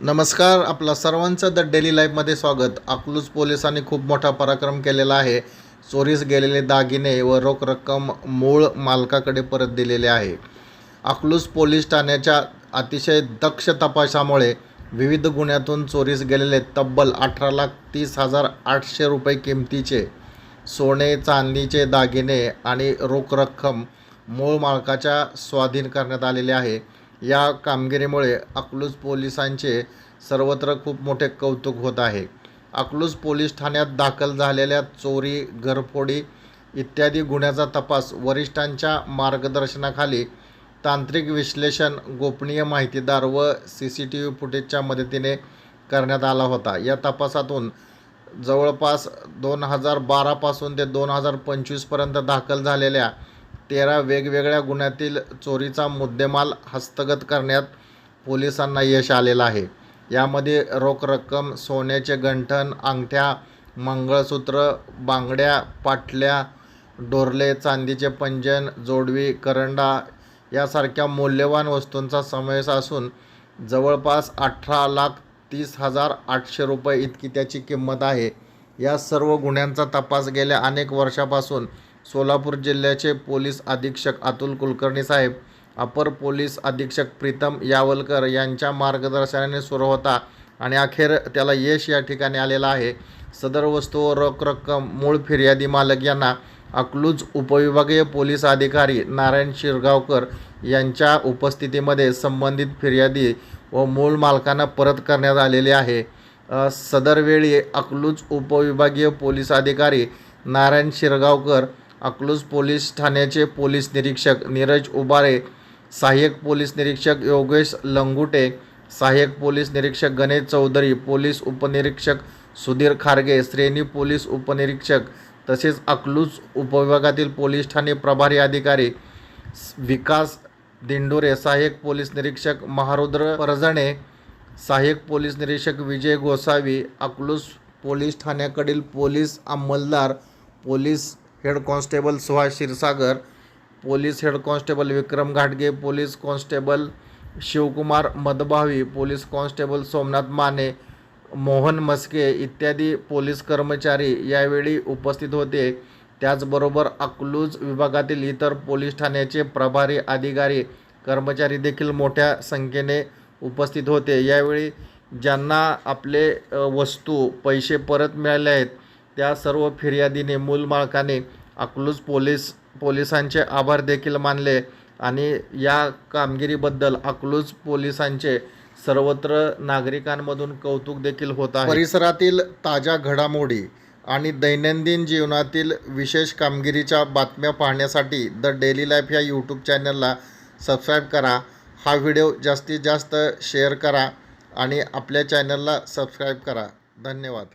नमस्कार आपला सर्वांचं द डेली लाईफमध्ये स्वागत. अकलूज पोलिसांनी खूप मोठा पराक्रम केलेला आहे. चोरीस गेलेले दागिने व रोख रक्कम मूळ मालकाकडे परत दिलेले आहे. अकलूज पोलीस ठाण्याच्या अतिशय दक्ष तपासामुळे विविध गुन्ह्यातून चोरीस गेलेले तब्बल अठरा लाख तीस हजार आठशे रुपये किमतीचे सोने चांदीचे दागिने आणि रोख रक्कम मूळ मालकाच्या स्वाधीन करण्यात आलेले आहे. या कामगिरीमुळे अकलूज पोलिसांचे सर्वत्र खूप मोठे कौतुक होत आहे. अकलूज पोलीस ठाण्यात दाखल झालेल्या चोरी घरफोडी इत्यादी गुन्ह्याचा तपास वरिष्ठांच्या मार्गदर्शनाखाली तांत्रिक विश्लेषण गोपनीय माहितीदार व सी सी टी व्ही फुटेजच्या मदतीने करण्यात आला होता. या तपासातून जवळपास दोन हजार बारापासून ते दोन हजार पंचवीसपर्यंत दाखल झालेल्या तेरा वेगवेगळ्या गुन्ह्यातील चोरीचा मुद्देमाल हस्तगत करण्यात पोलिसांना यश आलेलं आहे. यामध्ये रोख रक्कम सोन्याचे गंठण अंगठ्या मंगळसूत्र बांगड्या पाटल्या डोरले चांदीचे पंजन जोडवी करंडा यासारख्या मौल्यवान वस्तूंचा समावेश असून जवळपास अठरा लाख तीस हजार आठशे रुपये इतकी त्याची किंमत आहे. या सर्व गुन्ह्यांचा तपास गेल्या अनेक वर्षापासून सोलापूर जिल्ह्याचे पोलीस अधीक्षक अतुल कुलकर्णी साहेब अपर पोलीस अधीक्षक प्रीतम यावलकर यांच्या मार्गदर्शनाने सुरू होता आणि अखेर त्याला यश या ठिकाणी आलेलं आहे. सदर वस्तू व रोख रक्कम मूळ फिर्यादी मालक यांना अकलूज उपविभागीय पोलीस अधिकारी नारायण शिरगावकर यांच्या उपस्थितीमध्ये संबंधित फिर्यादी व मूळ मालकांना परत करण्यात आलेले आहे. सदरवेळी अकलूज उपविभागीय पोलीस अधिकारी नारायण शिरगावकर अकलूज पोलीस ठाण्याचे पोलीस निरीक्षक नीरज उबारे सहाय्यक पोलीस निरीक्षक योगेश लंगुटे सहाय्यक पोलीस निरीक्षक गणेश चौधरी पोलीस उपनिरीक्षक सुधीर खारगे श्रेणी पोलीस उपनिरीक्षक तसेच अकलूज उपविभागातील पोलीस ठाणे प्रभारी अधिकारी विकास दिंडोरे सहाय्यक पोलीस निरीक्षक महारुद्र परजणे सहाय्यक पोलीस निरीक्षक विजय गोसावी अकलूज पोलीस ठाण्याकडील police अंमलदार police head constable Suhas Kshirsagar police head constable Vikram घाटगे police constable Shivkumar Madbhavi police constable Somnath Mane Mohan Maske इत्यादी पोलीस कर्मचारी यावेळी उपस्थित होते. त्याचबरोबर अकलूज विभागातील इतर पोलीस ठाण्याचे प्रभारी अधिकारी कर्मचारी देखील मोठ्या संख्येने उपस्थित होते. यावेळी ज्यांना आपले वस्तू पैसे परत मिळाले आहेत त्या सर्व फिर्यादीने मूल मालकाने अकलूज पोलीस पोलिसांचे आभार देखील मानले आणि या कामगिरीबद्दल अकलूज पोलिसांचे सर्वत्र नागरिकांमधून कौतुक देखील होत आहे. परिसरातील ताज्या घडामोडी आणि दैनंदिन जीवनातील विशेष कामगिरीच्या बातम्या पाहण्यासाठी द डेली लाईफ या यूट्यूब चॅनलला सबस्क्राईब करा. हा व्हिडिओ जास्तीत जास्त शेअर करा आणि आपल्या चॅनलला सबस्क्राईब करा. धन्यवाद.